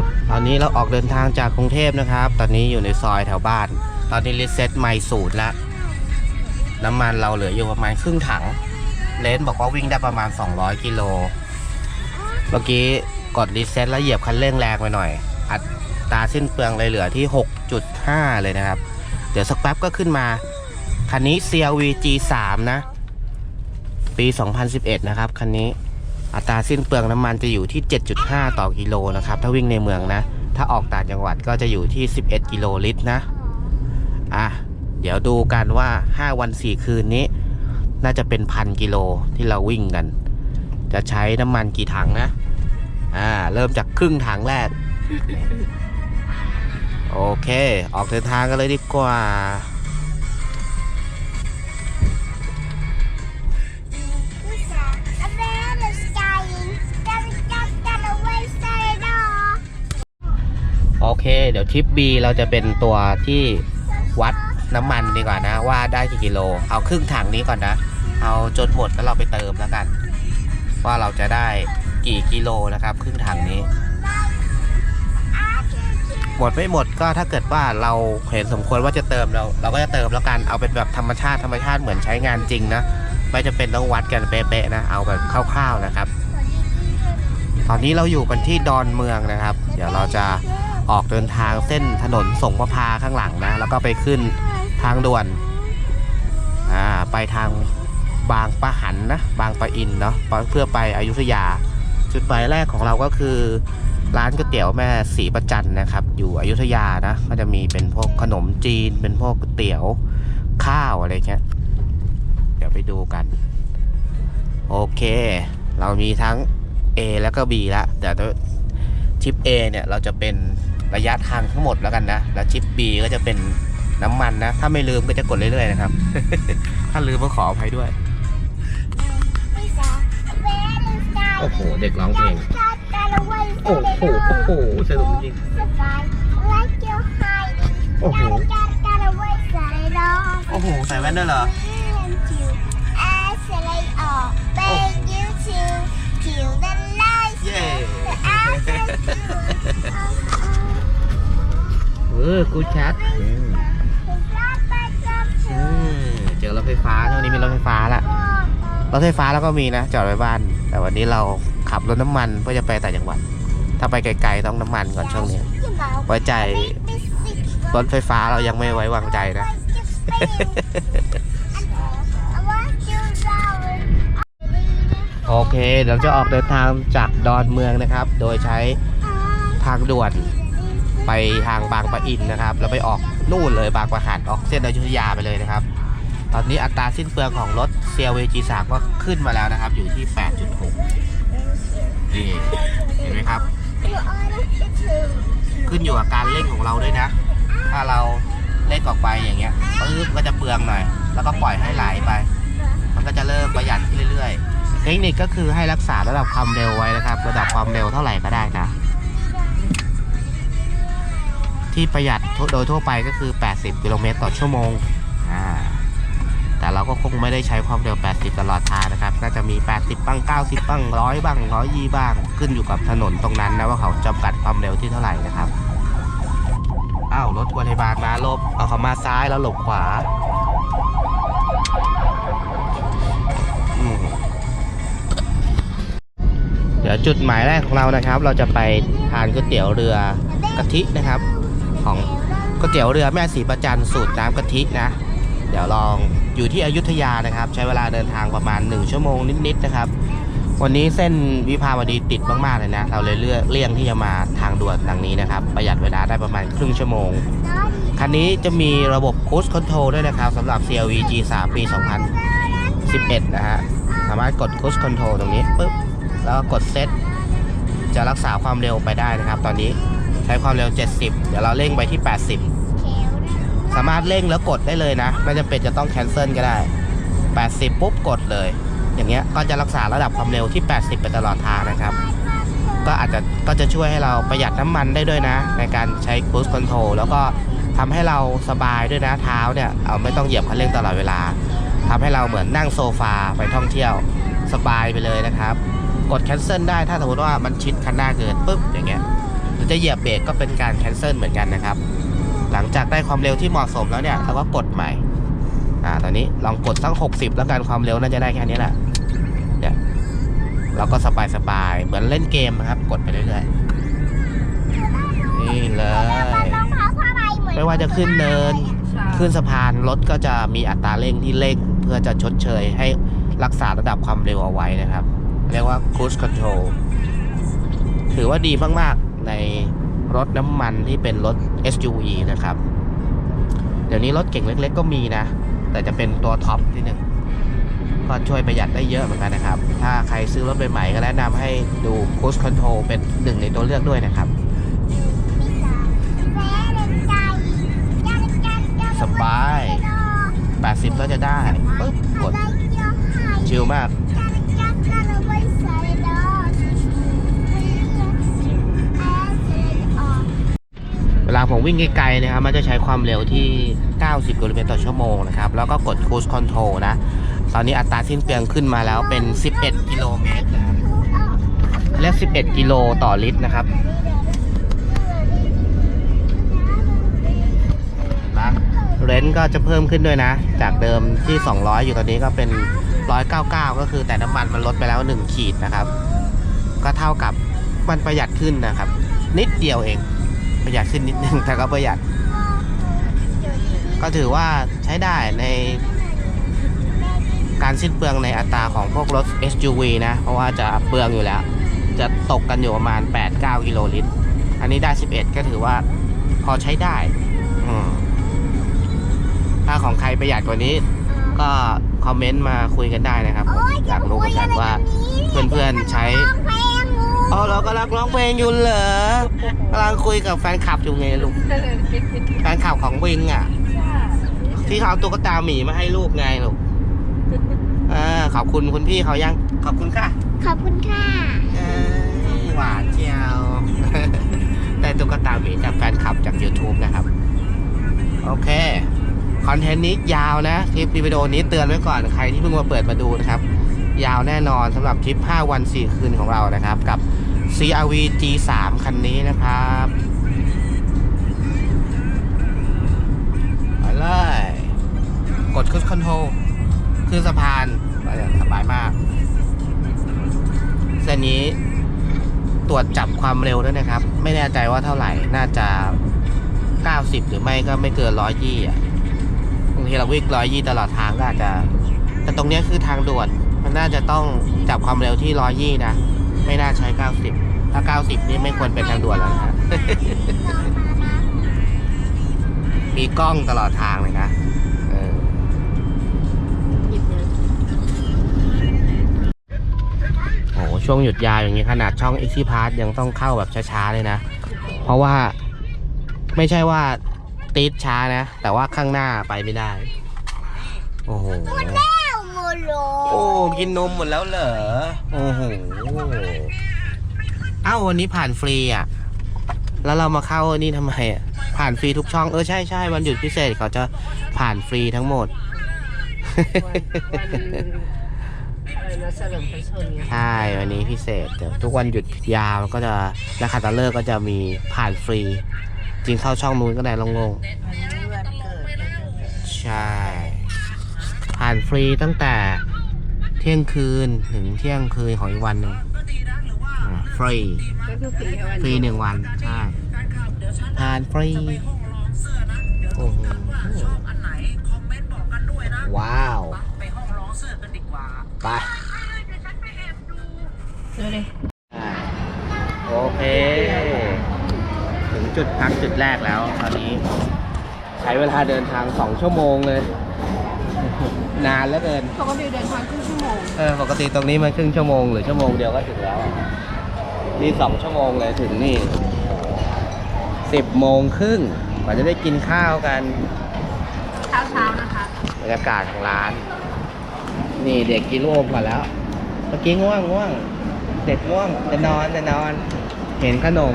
บตอนนี้เราออกเดินทางจากกรุงเทพนะครับ ตอนนี้อยู่ในซอยแถวบ้าน ตอนนี้รีเซ็ตใหม่สูตรแล้วน้ำมันเราเหลืออยู่ประมาณครึ่งถัง เลนบอกว่าวิ่งได้ประมาณ 200 กิโล เมื่อกี้กดรีเซ็ตแล้วเหยียบคันเร่งแรงไปหน่อย อัตราสิ้นเปลืองเลยเหลือที่ 6.5 เลยนะครับ เดี๋ยวสักแป๊บก็ขึ้นมา คันนี้ CRV G3 นะ ปี 2011 นะครับ คันนี้ อัตราสิ้นเปลืองน้ำมันจะอยู่ที่ 7.5 ต่อกิโลนะครับ ถ้าวิ่งในเมืองนะ ถ้าออกต่างจังหวัดก็จะอยู่ที่ 11 กิโลลิตรนะ อะ เดี๋ยวดูกันว่า 5 วัน 4 คืนนี้ น่าจะเป็นพันกิโลที่เราวิ่งกัน จะใช้น้ำมันกี่ถังนะ อ่า เริ่มจากครึ่งถังแรก โอเค ออกเดินทางกันเลยดีกว่า โอเค เดี๋ยวทริป B เราจะเป็นตัวที่วัดน้ำมันดีกว่านะ ว่าได้กี่กิโล เอาครึ่งถังนี้ก่อนนะ เอาจนหมดแล้วเราไปเติมแล้วกัน ว่าเราจะได้กี่กิโลนะครับ ครึ่งถังนี้ หมดไม่หมดก็ถ้าเกิดว่าเราเห็นสมควรว่าจะเติมเรา เราก็จะเติมแล้วกันเอาเป็นแบบธรรมชาติธรรมชาติเหมือนใช้งานจริงนะไม่จำเป็นต้องวัดกันเป๊ะๆนะเอาแบบคร่าวๆนะครับ ตอนนี้เราอยู่กันที่ดอนเมืองนะครับ เดี๋ยวเราจะ ออกเดินทางเส้นถนนสงประพาข้างหลังนะ แล้วก็ไปขึ้นทางด่วนอ่าไปทางบางปะหันนะบางปะอินเนาะเพื่อไปอยุธยา จุดหมายแรกของเราก็คือ ร้านก๋วยเตี๋ยวแม่สีประจันนะครับ อยู่อยุธยานะ ก็จะมีเป็นพวกขนมจีน เป็นพวกก๋วยเตี๋ยวข้าวอะไรเงี้ยเดี๋ยวไปดูกัน โอเค เรามีทั้ง A แล้วก็ B ละแต่ชิป A เนี่ยเราจะเป็น ระยะทางทั้งหมดแล้วกันนะ แล้วชิป B ก็จะเป็นน้ำมันนะ ถ้าไม่ลืมก็จะกดเรื่อยๆนะครับ ถ้าลืมก็ขออภัยด้วย A man is dying. โอ้โห เด็กร้องเพลง Gotta, gotta wait โอ้ for โห it โอ้โห all. สนุกจริง Survive like you're hiding. โอ้โห Gotta, gotta, gotta wait for it all. โอ้โห ใส่แว่นด้วยเหรอ And you เออกูชัดอืมอืมเจอรถไฟฟ้าช่วงนี้มีรถไฟฟ้าละรถไฟฟ้าแล้วก็มีนะ จอดไว้บ้าน แต่วันนี้เราขับรถน้ำมันเพื่อจะไปต่างจังหวัด ถ้าไปไกลๆต้องน้ำมันก่อนช่วงนี้ ไว้ใจรถไฟฟ้าเรายังไม่ไว้วางใจนะโอเค เดี๋ยวจะออกเดินทางจากดอนเมืองนะครับ โดยใช้ทางด่วน ไปทางบางปะอินนะครับแล้วไปออกนู่นเลยบางปะหันออกเส้นอยุธยาไปเลยนะครับ ตอนนี้อัตราสิ้นเปลืองของรถ CRV G3 ก็ขึ้นมาแล้วนะครับ อยู่ที่ 8.6 นี่ เห็นไหมครับ ขึ้นอยู่กับการเร่งของเราด้วยนะ ถ้าเราเร่งออกไปอย่างเงี้ยปึ๊บก็จะเปลืองหน่อย แล้วก็ปล่อยให้ไหลไป มันก็จะเริ่มประหยัดขึ้นเรื่อยๆ เทคนิคก็คือให้รักษาระดับความเร็วไว้นะครับ ระดับความเร็วเท่าไหร่ก็ได้นะ ที่ประหยัดโดยทั่วไปก็คือ 80 กิโลเมตรต่อชั่วโมง แต่เราก็คงไม่ได้ใช้ความเร็ว 80 ตลอดทางนะครับน่าจะมี 80 บ้าง 90 บ้าง 100 บ้าง 120 บ้าง ขึ้นอยู่กับถนนตรงนั้นนะว่าเขาจำกัดความเร็วที่เท่าไหร่นะครับ อ้าวรถพยาบาลมาลบ เอาเขามาซ้ายแล้วหลบขวาเดี๋ยวจุดหมายแรกของเรานะครับ เราจะไปทานก๋วยเตี๋ยวเรือกะทินะครับ ของก๋วยเตี๋ยวเรือแม่สีประจันสูตรน้ำกะทินะ เดี๋ยวลองอยู่ที่อยุธยานะครับ ใช้เวลาเดินทางประมาณ 1 ชั่วโมงนิดๆนะครับ วันนี้เส้นวิภาวดีติดมากๆเลยนะ เราเลยเลือกเลี่ยงที่จะมาทางด่วนทางนี้นะครับ ประหยัดเวลาได้ประมาณครึ่งชั่วโมง คันนี้จะมีระบบ Cruise Control ด้วยนะครับสำหรับ CRV G3 ปี 2011 นะฮะสามารถกด Cruise Control ตรงนี้ปุ๊บแล้วก็กดเซตจะรักษาความเร็วไปได้นะครับ ตอนนี้ ใช้ความเร็ว 70 เดี๋ยวเราเร่งไปที่ 80 สามารถเร่งแล้วกดได้เลยนะ ไม่จำเป็นจะต้องแคนเซิลก็ได้ 80 ปุ๊บกดเลย อย่างเงี้ยก็จะรักษาระดับความเร็วที่ 80 ไปตลอดทางนะครับ ก็อาจจะก็จะช่วยให้เราประหยัดน้ำมันได้ด้วยนะ ในการใช้ cruise control แล้วก็ทำให้เราสบายด้วยนะเท้าเนี่ยเอาไม่ต้องเหยียบคันเร่งตลอดเวลาทำให้เราเหมือนนั่งโซฟาไปท่องเที่ยวสบายไปเลยนะครับ กด cancel ได้ถ้าสมมติว่ามันชิดคันหน้าเกินปุ๊บอย่างเงี้ย รือจะเหยียบเบรกก็เป็นการแคนเซิลเหมือนกันนะครับ หลังจากได้ความเร็วที่เหมาะสมแล้วเนี่ยเราก็กดใหม่อ่าตอนนี้ลองกดสัก60 แล้วกันความเร็วน่าจะได้แค่นี้แหละเนี่ยเราก็สบายสบายๆเหมือนเล่นเกมนะครับ กดไปเรื่อยๆนี่เลยไม่ว่าจะขึ้นเนินขึ้นสะพานรถก็จะมีอัตราเร่งที่เร่งเพื่อจะชดเชยให้รักษาระดับความเร็วเอาไว้นะครับ เรียกว่า cruise control ถือว่าดีมาก ในรถน้ำมันที่เป็นรถ SUV นะครับ เดี๋ยวนี้รถเก่งเล็ก ๆ ก็มีนะ แต่จะเป็นตัวท็อปที่หนึ่งก็ช่วยประหยัดได้เยอะเหมือนกันนะครับ ถ้าใครซื้อรถใหม่ๆก็แนะนำให้ดู cruise control เป็นหนึ่งในตัวเลือกด้วยนะครับ สบาย 80 ก็จะได้ปึ๊บกดชิลมาก เวลาผมวิ่งไกลๆนะครับมันจะใช้ความเร็วที่ 90กิโลเมตรต่อชั่วโมงนะครับ แล้วก็กด cruise control นะ ตอนนี้อัตราสิ้นเปลืองขึ้นมาแล้วเป็น 11 กิโลเมตรนะครับ และ 11 กิโลต่อลิตรนะครับนะเรนก็จะเพิ่มขึ้นด้วยนะ จากเดิมที่ 200 อยู่ตอนนี้ก็เป็น 199 ก็คือแต่น้ำมันมันลดไปแล้ว 1 ขีดนะครับ ก็เท่ากับมันประหยัดขึ้นนะครับ นิดเดียวเอง ประหยัดขึ้นนิดนึงแต่ก็ประหยัด ก็ถือว่าใช้ได้ในการสิ้นเปลืองในอัตราของพวกรถ SUV นะ เพราะว่าจะเปลืองอยู่แล้ว จะตกกันอยู่ประมาณ 8-9 กิโลลิตร อันนี้ได้ 11 ก็ถือว่าพอใช้ได้ถ้าของใครประหยัดกว่านี้ ก็คอมเมนต์มาคุยกันได้นะครับ อยากรู้เหมือนกันว่าเพื่อนๆใช้ อ๋อเรากำลังร้องเพลงอยู่เหรอกำลังคุยกับแฟนคลับอยู่ไงลูก แฟนคลับของวิงอะ ที่เขาเอาตุ๊กตาหมีมาให้ลูกไงลูกเออขอบคุณคุณพี่เขายัง ขอบคุณค่ะขอบคุณค่ะเอ้ยหวานเจียว ได้ตุ๊กตาหมีจากแฟนคลับจาก YouTube นะครับ โอเค คอนเทนต์นี้ยาวนะ คลิปวิดีโอนี้เตือนไว้ก่อนใครที่เพิ่งมาเปิดมาดูนะครับ ยาวแน่นอนสำหรับทริป 5 วัน 4 คืนของเรานะครับ กับ CRV G3 คันนี้นะครับไปเลย กดค u คอนโทรขึ้นสะพานไปสบายมากเส้นนี้ตรวจจับความเร็วด้วยนะครับ ไม่แน่ใจว่าเท่าไหร่ น่าจะ 90 หรือไม่ก็ไม่เกินร้อยยี่อะบางทีเราวิ่งร้อยยี่ตลอดทางก็อาจจะ แต่ตรงนี้คือทางด่วน มันน่าจะต้องจับความเร็วที่ร้อยยี่นะ ไม่น่าใช้ 90 ถ้า 90 นี่ไม่ควรเป็นทางด่วนแล้วนะ มีกล้องตลอดทางเลยนะเออโอ้โหช่วงหยุดยาวอย่างนี้ขนาดช่อง e x i p a s s ยังต้องเข้าแบบช้าๆเลยนะ เพราะว่าไม่ใช่ว่าติดช้านะ แต่ว่าข้างหน้าไปไม่ได้ โอ้โหแก้วโมโลโอ้กินนมหมดแล้วเหรอ โอ้โห เอ้าวันนี้ผ่านฟรีอะ แล้วเรามาเข้าอันนี่ทำไมอะ ผ่านฟรีทุกช่อง เออใช่ใช่วันหยุดพิเศษเขาจะผ่านฟรีทั้งหมด อะไรนะเฉลิมพระชนไงใช่วันนี้พิเศษแต่ทุกวันหยุดยาวก็จะและคาตาเลิกก็จะมีผ่านฟรี จริงเข้าช่องนู้นก็ได้ลงงอันนี้วันเกิดนะๆ ใช่ ผ่านฟรีตั้งแต่เที่ยงคืนถึงเที่ยงคืนของอีกวันหนึ่งอ่า ฟรี ก็คือฟรีแค่วันฟรีหนึ่งวัน ใช่ ทานฟรี โอ้โห ว้าว ไปดูเลยโอเค ถึงจุดพักจุดแรกแล้วตอนนี้ ใช้เวลาเดินทางสองชั่วโมงเลย นานเหลือเกิน ปกติเดินทางครึ่งชั่วโมง เออปกติตรงนี้มันครึ่งชั่วโมงหรือชั่วโมงเดียวก็ถึงแล้ว นี่สองชั่วโมงเลยถึงนี่สิบโมงครึ่งกว่าจะได้กินข้าวกันเช้าเช้าๆนะคะบรรยากาศของร้าน นี่เด็กกินลูกอมก่อนแล้ว เมื่อกี้ง่วงง่วง เด็กง่วงจะนอนจะนอน เห็นขนม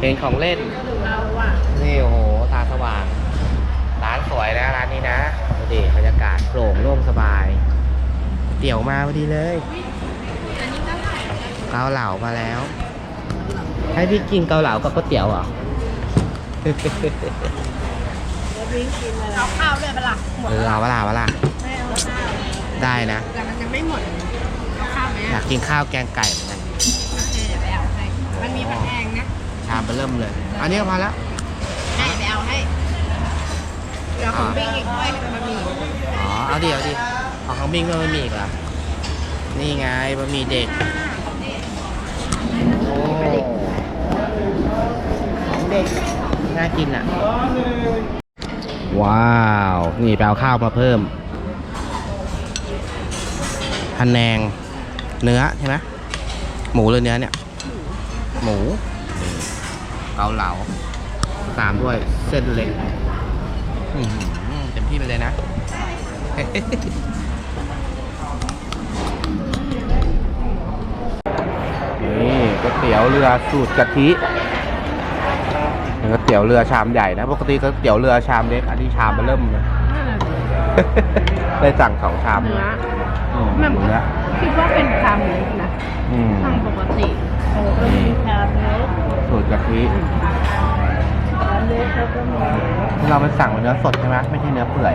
เห็นของเล่น เราอะนี่โอ้โหตาสว่าง ร้านสวยนะร้านนี้นะดูดิบรรยากาศโปร่งโล่งสบาย เตี๋ยวมาพอดีเลยอันนี้ก็ได้ เกาเหลามาแล้ว ให้พี่กินเกาเหลากับก๋วยเตี๋ยวเหรอเอาข้าวด้วยปะล่ะหมดเออเอาเวลาเวลาไม่เอาข้าวได้นะ แต่มันยังไม่หมดเอาข้าวไหมอยาอะกกินข้าวแกงไก่เหมือนกันโอเคเดี๋ยวไปเอาให้ มันมีผัดแห้งนะชามไปเริ่มเลย อันนี้ก็พอแล้ว ให้ไปเอาให้เดี๋ยวของปิ้งอีกด้วยเป็นบะหมี่อ๋อ เอาดิเอาดิของของบิ้งก็ไม่มีอีกเหรอนี่ไงบะหมี่เด็ก โอ้ของเด็ก น่ากินอะ ว้าว นี่ไปเอาข้าวมาเพิ่มพันแนง เนื้อใช่ไหมหมูหรือเนื้อเนี่ย หมูเกาเหลาตามด้วยเส้นเล็กเต็มที่ไปเลยนะ นี่ก๋วยเตี๋ยวเรือสูตรกะทิ ก๋วยเตี๋ยวเรือชามใหญ่นะปกติก๋วยเตี๋ยวเรือชามเล็กอันนี้ชามมาเริ่มเลยได้สั่งสองชามเนื้ออืมมันหมูเนื้อคิดว่าเป็นชามเล็กนะอืม ทางปกติโอ้ก็มีชามเล็กสูตรกะทิชามเล็กแล้วก็มีที่เราไปสั่งเป็นเนื้อสดใช่ไหมไม่ใช่เนื้อเปื่อย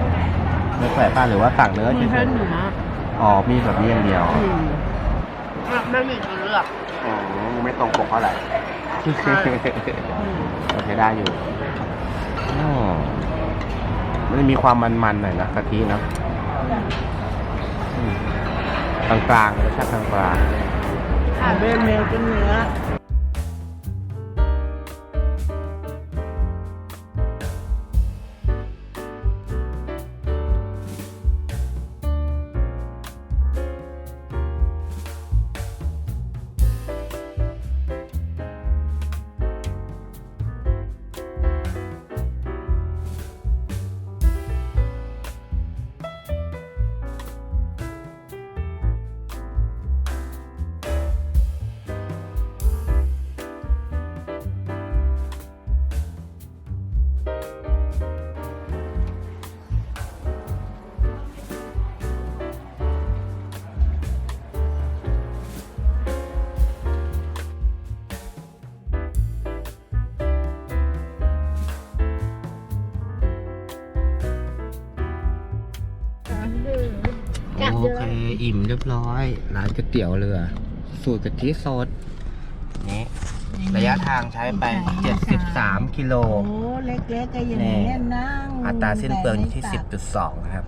เนื้อเปื่อยป้าหรือว่าสั่งเนื้อมีเฉแค่ยเนื้อๆอ๋อมีแบบนี้อย่างเดียวอืมไม่มีตัวเลือกอ๋อไม่ตรงปกเท่าไหร่ใช่ โอเคได้อยู่อ๋อมันมีความมันๆหน่อยนะกะทิเนอะอืมกลางๆรสชาติกลางอ่าเบนเมลเป็นเนื้อ เรียบร้อย ร้านก๋วยเตี๋ยวเรือ สูตรกะทิสด นี่ระยะทางใช้ไป 73 กิโล โอ้เล็กๆก็ยังนี้นั่งอัตราสิ้นเปลืองอยู่ที่ 10.2 นะครับ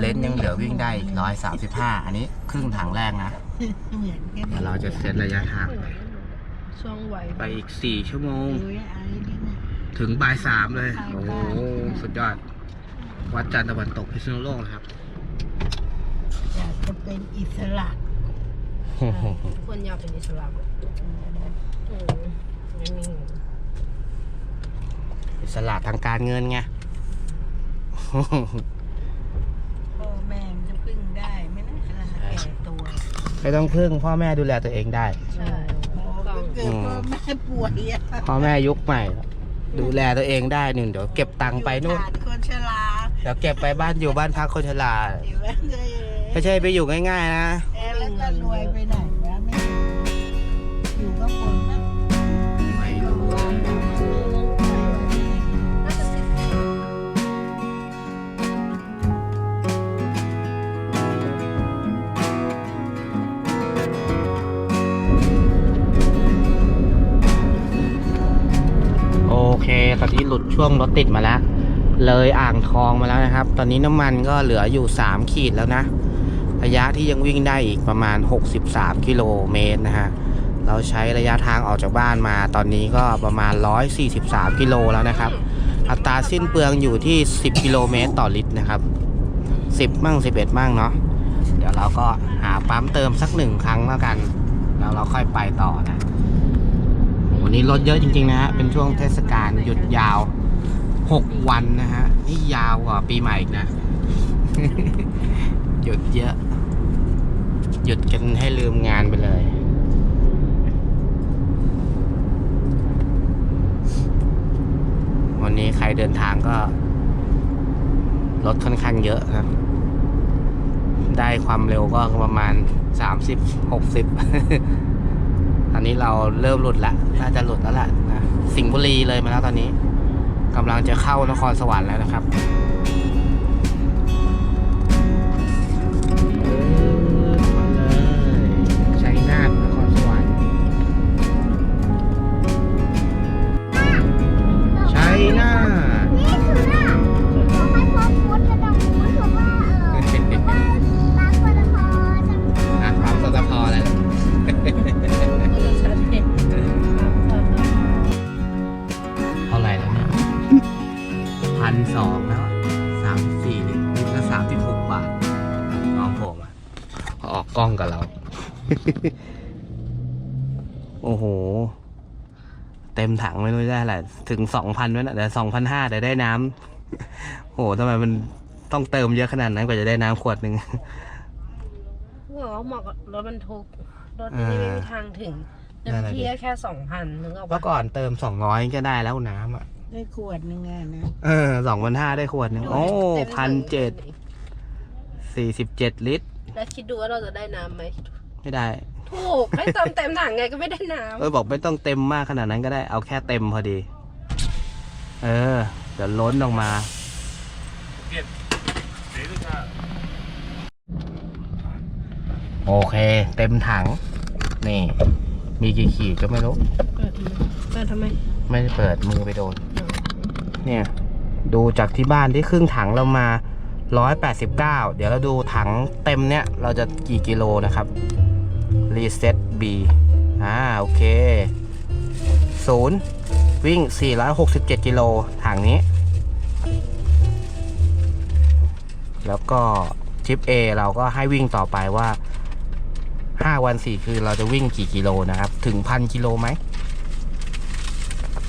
เลนส์ยังเหลือวิ่งได้อีก135 อันนี้ครึ่งถังแรกนะเหมือนกันเดี๋ยวเราจะเซตระยะทางช่วงไวไปอีก 4 ชั่วโมงดูไอ้นี่นะถึงบ่ายสามเลย โอ้โหสุดยอด วัดจันทร์ตะวันตกพิษณุโลกนะครับอยาก จะเป็นอิสระคนอยากเป็นอิสลามอืมไม่มีอิสระทางการเงินไง พ่อแม่มันจะพึ่งได้ไหม่นะขนาดแก่ตัวไม่ต้องพึ่งพ่อแม่ดูแลตัวเองได้ ใช่โอ้ก็เกิดพ่อแม่ป่วยอะพ่อแม่ยุคใหม่ ดูแลตัวเองได้หนึ่งเดี๋ยวเก็บตังค์ไปนู่น ขาดคนชราเดี๋ยวเก็บไปบ้านอยู่บ้านพักคนชราอยู่แล้วเลย ไม่ใช่ไปอยู่ง่าย ๆนะเอ๊ะแล้วจะรวยไปไหนวะไม่อยู่กับคนนะไม่รู้โอเคตอนนี้หลุดช่วงรถติดมาแล้ว เลยอ่างทองมาแล้วนะครับ ตอนนี้น้ำมันก็เหลืออยู่ 3 ขีดแล้วนะ ระยะที่ยังวิ่งได้อีกประมาณ 63 กิโลเมตรนะฮะ เราใช้ระยะทางออกจากบ้านมาตอนนี้ก็ประมาณ 143 กิโลแล้วนะครับ อัตราสิ้นเปลืองอยู่ที่ 10 กิโลเมตรต่อลิตรนะครับ 10 มั่ง 11 มั่งเนาะ เดี๋ยวเราก็หาปั๊มเติมสักหนึ่งครั้งแล้วกัน แล้วเราค่อยไปต่อนะวันนี้รถเยอะจริงๆนะฮะ เป็นช่วงเทศกาลหยุดยาว 6 วันนะฮะ นี่ยาวกว่าปีใหม่อีกนะ หยุดเยอะ หยุดกันให้ลืมงานไปเลย วันนี้ใครเดินทางก็ รถค่อนข้างเยอะครับ ได้ความเร็วก็ประมาณ 30 60ถ้าอนนี้เราเริ่มหลุดละ น่าจะหลุดแล้วล่ะนะสิงห์บุรีเลยมาแล้วตอนนี้กำลังจะเข้านครสวรรค์แล้วนะครับ ถึงสองพันไว้นะแต่สองพันห้าแต่ได้น้ำโหทำไมมันต้องเติมเยอะขนาดนั้นกว่าจะได้น้ำขวดหนึ่ง บอกว่าเหมาะกับรถบรรทุกรถนี้ไม่มีทางถึงเต็มที่ก็แค่สองพันนึกออกเมื่ปะอก่อนเติมสองร้อยก็ได้แล้วน้ำอะ ได้ขวดหนึงอะนะ เออสองพันห้าได้ขวดหนึ่งโอ้พันเจ็ดสี่สิบเจ็ดลิตร แล้วคิดดูว่าเราจะได้น้ำไหม ไม่ได้ ถูกให้เติมเต็มถังไงก็ไม่ได้น้เออบอกไม่ต้องเต็มมากขนาดนั้นก็ได้เอาแค่เต็มพอดี เออเดี๋ยวล้นออกมาโอเค เต็มถัง นี่ มีกี่ขีดก็ไม่รู้ำเปิดทำไมเปิดทำไม ไม่ได้เปิดมือไปโดน เนี่ย ดูจากที่บ้านที่ครึ่งถังเรามา 189 เดี๋ยวเราดูถังเต็มเนี่ย เราจะกี่กิโลนะครับ รีเซ็ต B อ่า โอเคศูนย์ วิ่ง 467 กิโลถังนี้ แล้วก็ชิป A เราก็ให้วิ่งต่อไปว่า 5 วัน 4 คืนเราจะวิ่งกี่กิโลนะครับ ถึงพันกิโลไหม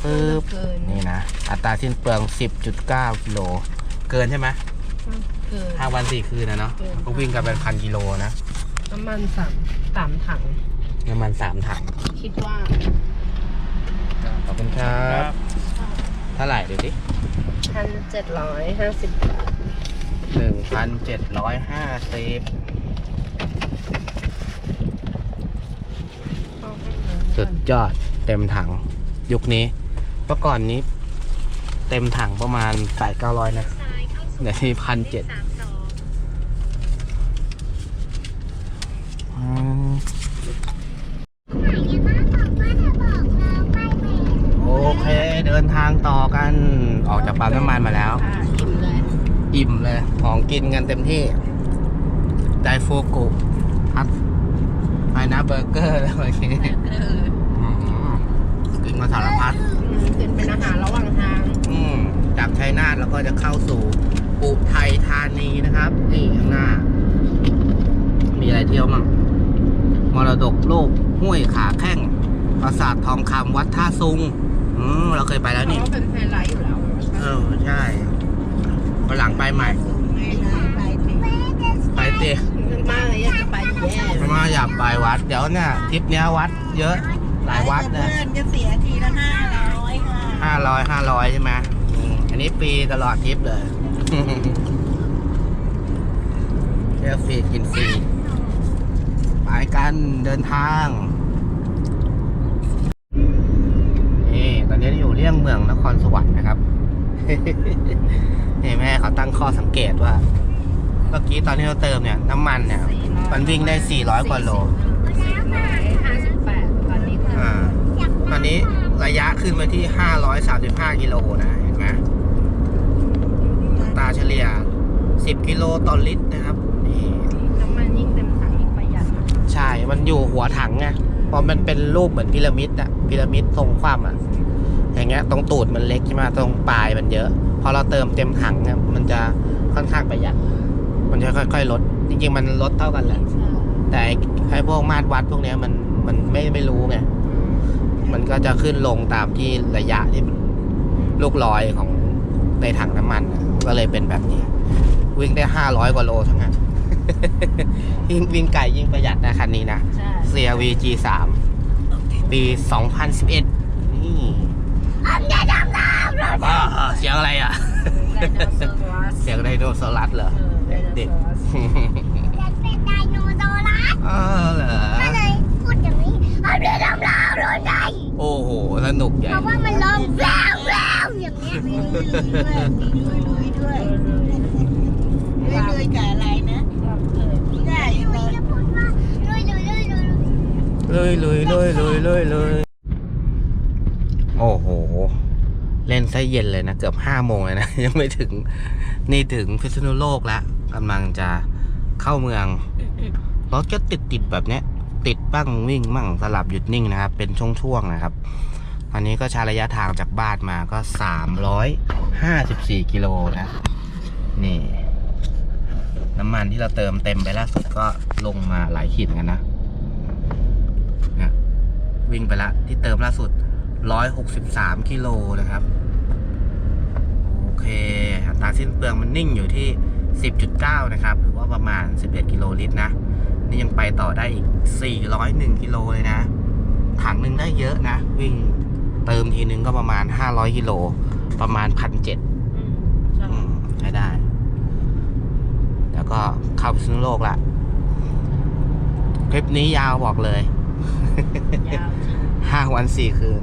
ปึ๊บเกินนี่นะ อัตราสิ้นเปลือง 10.9 กิโล เกินใช่ไหมเกิน5วัน4คืนนะเนาะเกินก็วิ่งกันเป็นพันกิโลนะ น้ำมันสามสามถัง น้ำมัน3ถัง คิดว่าขอบ คุณครับเท่าไหร่ดูสิพันเจ็ดร้อยห้าสิบหนึ่งพันเจ็ดร้อยห้าสิบสุดยอดเต็มถัง ยุคนี้เมื่อก่อนนี้ เต็มถังประมาณแปดเก้าร้อยนะเดี๋ยวนี้พันเจ็ดโอเค เดินทางต่อกัน ออกจากปั๊มน้ำมันมาแล้ว อ่าอิ่มเลย อิ่มเลย ของ กินกันเต็มที่ ไดฟูกุพัดไอ้นะเบอร์เกอร์อะไรอย่างเงี้ยเอออืมกินมาสารพัดเป็นเป็นอาหารระหว่างทาง อืมจากชัยนาทแล้วก็จะเข้าสู่อุทัยธานีนะครับ นี่ข้างหน้า มีอะไรเที่ยวมั่งมรดกโลกห้วยขาแข้งปราสาททองคำวัดท่าซุง อืมเราเคยไปแล้วเพนี่ราะว่าเป็นไฮไลท์อยู่แล้ว เออ ใช่วันหลังไปใหม่ไม่นะไปสิ ไปเตะมากเลยอยากจะไปแย่มาอยากไปวัด เดี๋ยวเนี่ยทริปเนี้ยวัดเยอะหลายวัดไปนะกับเพื่อนก็เสียทีละห้าร้อยค่ะห้าร้อยห้าร้อยใช่ไหมอืมอันนี้ฟรีตลอดทริปเลยเที่ยวฟรีกินฟรีไปกันเดินทาง นี่ตอนนี้อยู่เลี่ยงเมืองนครสวรรค์นะครับนี่แม่เขาตั้งข้อสังเกตว่า เมื่อกี้ตอนที่เราเติมเนี่ยน้ำมันเนี่ยมันวิ่งได้ 400 กว่าโลห้าสิบแปดตอนนี้คืออ่าตอนนี้ระยะขึ้นมาที่ 535 กิโลนะเห็นไหมอัตราเฉลี่ย 10 กิโลต่อลิตรนะครับนี่น้ำมันยิ่งเต็มถังยิ่งประหยัดนะใช่ มันอยู่หัวถังไงพอมันเป็นรูปเหมือนพีระมิดอะพีระมิดทรงคว่ำอะอย่างเงี้ยตรงตูดมันเล็กใช่ไหมตรงปลายมันเยอะ พอเราเติมเต็มถังเนี่ยมันจะค่อนข้างประหยัด มันจะค่อยๆลด จริง ๆ มันลดเท่ากันแหละ แต่ไอ้ไอ้พวกมาตรวัดพวกเนี้ยมันมันไม่ไม่รู้ไง มันก็จะขึ้นลงตามที่ระยะที่มันลูกลอยของในถังน้ำมันน่ะก็เลยเป็นแบบนี้ วิ่งได้ห้าร้อยกว่าโลทั้งนั้นยิ่งวิ่งไกลยิ่งประหยัดนะคันนี้นะใช่ CRV G3 ปี 2011 นี่บ้าเสียงอะไรอะไดโนเสาร์เสียงไดโนเสาร์เหรอเออไดโนเด็กเสาร์ฉันเป็นไดโนเสาร์อ๋อเหรอก็เลยพูดอย่างนี้เออันนี้น้ำลาวรถไหนโอ้โหสนุกใหญ่เพราะว่ามันร้องแววแววอย่างเงี้ยมีลุยด้วยมีลุยลุยด้วยลุยลุยกับอะไรนะได้ลุยจะพูดว่าลุยลุยลุยลุยเลยเลยเลยเลยเลยเลยโอ้โห เล่นซะเย็นเลยนะ เกือบห้าโมงเลยนะ ยังไม่ถึงนี่ถึงพิษณุโลกแล้วกำลังจะเข้าเมืองรถก็ติดติดแบบเนี้ย ติดบ้างวิ่งบ้างสลับหยุดนิ่งนะครับ เป็นช่วงๆนะครับอันนี้ก็ใช้ระยะทางจากบ้านมาก็สามร้อยห้าสิบสี่กิโลนะ นี่ น้ำมันที่เราเติมเต็มไปล่าสุดก็ลงมาหลายขีดกันนะเนี่ยวิ่งไปละที่เติมล่าสุด ร้อยหกสิบสามกิโลนะครับ โอเคอัตราสิ้นเปลืองมันนิ่งอยู่ที่ 10.9 นะครับ หรือว่าประมาณ 11 กิโลลิตรนะ นี่ยังไปต่อได้อีก 401 กิโลเลยนะ ถังหนึ่งได้เยอะนะ วิ่งเติมทีนึงก็ประมาณ 500 กิโล ประมาณ 1,700อืมใช่อืมใช้ได้ แล้วก็เข้าพิษณุโลกละคลิปนี้ยาวบอกเลยยาวจริงห้าวันสี่คืน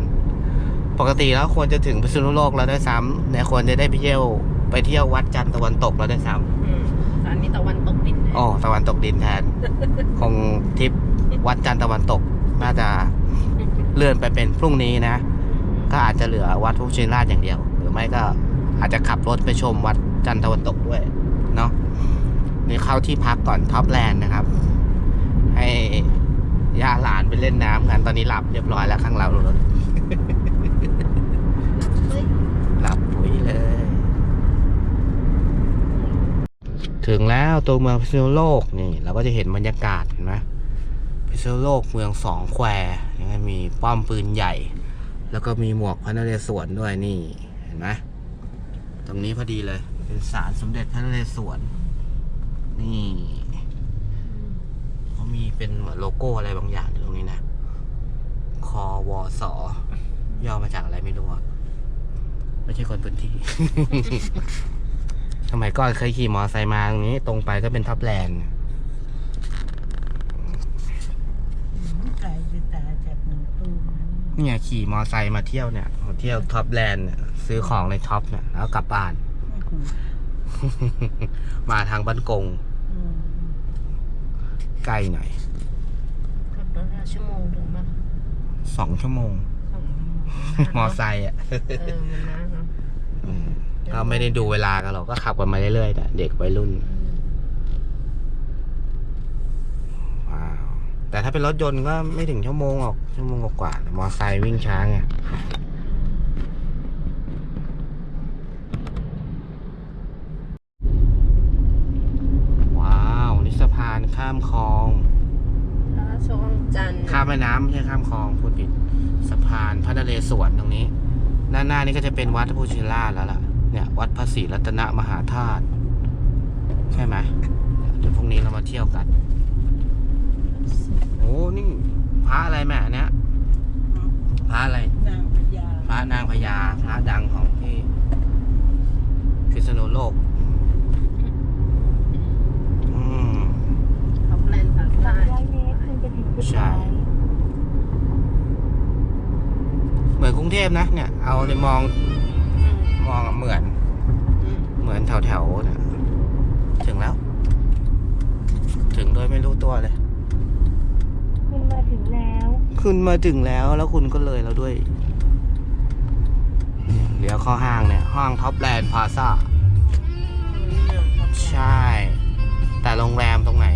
ปกติแล้วควรจะถึงพิษณุโลกแล้วด้วยซ้ำเนี่ยควรจะได้ไปเที่ยวไปเที่ยววัดจันทร์ตะวันตกแล้วด้วยซ้อืมอันนี้ตะวันตกดินำโอ้ตะวันตกดินแทน คงทริปวัดจันทร์ตะวันตกน่าจะเลื่อนไปเป็นพรุ่งนี้นะ ก็อาจจะเหลือวัดพุทธชินราชอย่างเดียว หรือไม่ก็อาจจะขับรถไปชมวัดจันทร์ตะวันตกด้วยเนาะนี่เข้าที่พักก่อนท็อปแลนด์นะครับ ให้ย่าหลานไปเล่นน้ำกันตอนนี้หลับเรียบร้อยแล้วข้างเรารถ หลับปุ๋ยเลย ถึงแล้วตัวเมืองพิษณุโลกนี่เราก็จะเห็นบรรยากาศเห็นไหมพิษณุโลกเมืองสองแควยังมีป้อมปืนใหญ่ แล้วก็มีหมวกพระนเรศวรด้วยนี่เห็นไหมตรงนี้พอดีเลยเป็นศาลสมเด็จพระนเรศวรนี่เขามีเป็นเหมือนโลโก้อะไรบางอย่างอยู่ตรงนี้นะคอวอสอย่อมาจากอะไรไม่รู้อะไม่ใช่คนพื้นที่ มัยก่อนเคยขี่มอไซค์มาตรงนี้ ตรงไปก็เป็นทับแลนด์ไก่จะตายจากหนึ่งตู้นั้นเนี่ยขี่มอไซค์มาเที่ยวเนี่ยมาเที่ยวท็อปแลนด์เนี่ยซื้อของในท็อปเนี่ยแล้วกลับบ้านมาทางบ้านกงอืมใกล้หน่อยขับรถชั่วโมงถึงมั้งสองชั่วโมง สองชั่วโมงมอไซค์อะ เออมันนะเนอะอืม ก็ไม่ได้ดูเวลากันหรอกก็ขับกันมาเรื่อยๆนะเด็กวัยรุ่นว้าวแต่ถ้าเป็นรถยนต์ก็ไม่ถึงชั่วโมงหรอกชั่วโมงกว่าๆแต่มอไซค์วิ่งช้าไงว้าวนี่สะพานข้ามคลองแล้วช่วงจันทร์ข้ามแม่น้ำไม่ใช่ข้ามคลองพูดผิดสะพานพระนเรศวรตรงนี้ด้านหน้านี่ก็จะเป็นวัดพุทธชินราชแล้วล่ะ เนี่ยวัดพระศรีรัตนมหาธาตุใช่ไหมเดี๋ยวพรุ่งนี้เรามาเที่ยวกันโอ้นี่พระอะไรแม่อันเนี้ยพระอะไรนางพญาพระนางพญาพระดังของที่พิษณุโลกอืมท็อปแลนด์ภาคใต้ร้อยเมตรคุณจะถึงจุดหใช่มายเหมือนกรุงเทพนะเนี่ย เอาเลยมองอื มองเหมือน เหมือนแถวแถวนะถึงแล้ว ถึงโดยไม่รู้ตัวเลย คุณมาถึงแล้ว คุณมาถึงแล้วแล้วคุณก็เลยแล้วด้วยเดี๋ยวข้อห้างเนี่ย ห้างท็อปแลนด์พาซ่า ใช่ แต่โรงแรมตรงไหน